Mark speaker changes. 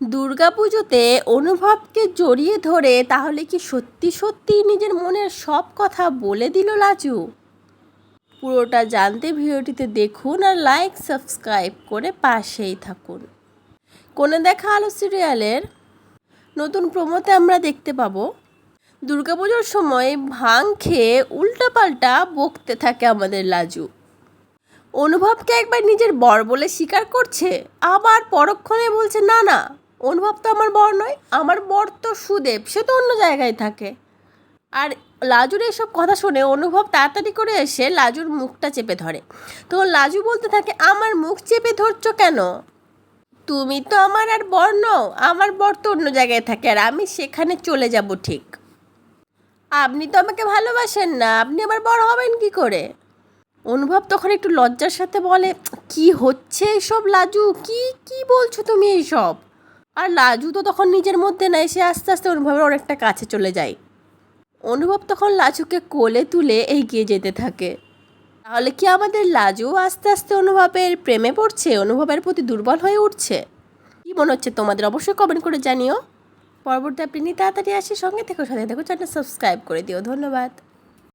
Speaker 1: দুর্গাপুজোতে অনুভবকে জড়িয়ে ধরে তাহলে কি সত্যি সত্যি নিজের মনের সব কথা বলে দিল লাজু? পুরোটা জানতে ভিডিওটিতে দেখুন আর লাইক, সাবস্ক্রাইব করে পাশেই থাকুন। কোনে দেখা আলো সিরিয়ালের নতুন প্রোমোতে আমরা দেখতে পাবো। দুর্গাপুজোর সময় ভাং খেয়ে উল্টাপাল্টা বকতে থাকে আমাদের লাজু। অনুভবকে একবার নিজের বর বলে স্বীকার করছে, আবার পরক্ষণে বলছে, না না অনুভব তো আমার বর নয়, আমার বর তো সুদেব, সে তো অন্য জায়গায় থাকে। আর লাজুর এইসব কথা শুনে অনুভব তাড়াতাড়ি করে এসে লাজুর মুখটা চেপে ধরে। তো লাজু বলতে থাকে, আমার মুখ চেপে ধরছো কেন? তুমি তো আমার আর বর নও, আমার বর তো অন্য জায়গায় থাকে, আর আমি সেখানে চলে যাব ঠিক। আপনি তো আমাকে ভালোবাসেন না, আপনি আমার বড় হবেন কি করে? অনুভব তখন একটু লজ্জার সাথে বলে, কি হচ্ছে এসব লাজু? কি কি বলছো তুমি এইসব? আর লাজু তো তখন নিজের মধ্যে নাই সে আস্তে আস্তে অনুভবের অনেকটা কাছে চলে যায়। অনুভব তখন লাজুকে কোলে তুলে এগিয়ে যেতে থাকে। তাহলে কি আমাদের লাজু আস্তে আস্তে অনুভবের প্রেমে পড়ছে? অনুভবের প্রতি দুর্বল হয়ে উঠছে? কি মনে হচ্ছে তোমাদের? অবশ্যই কমেন্ট করে জানিও। পরবর্তী আপনি তাড়াতাড়ি আসি। সঙ্গে থেকে, সাথে দেখো চ্যানেল সাবস্ক্রাইব করে দিও। ধন্যবাদ।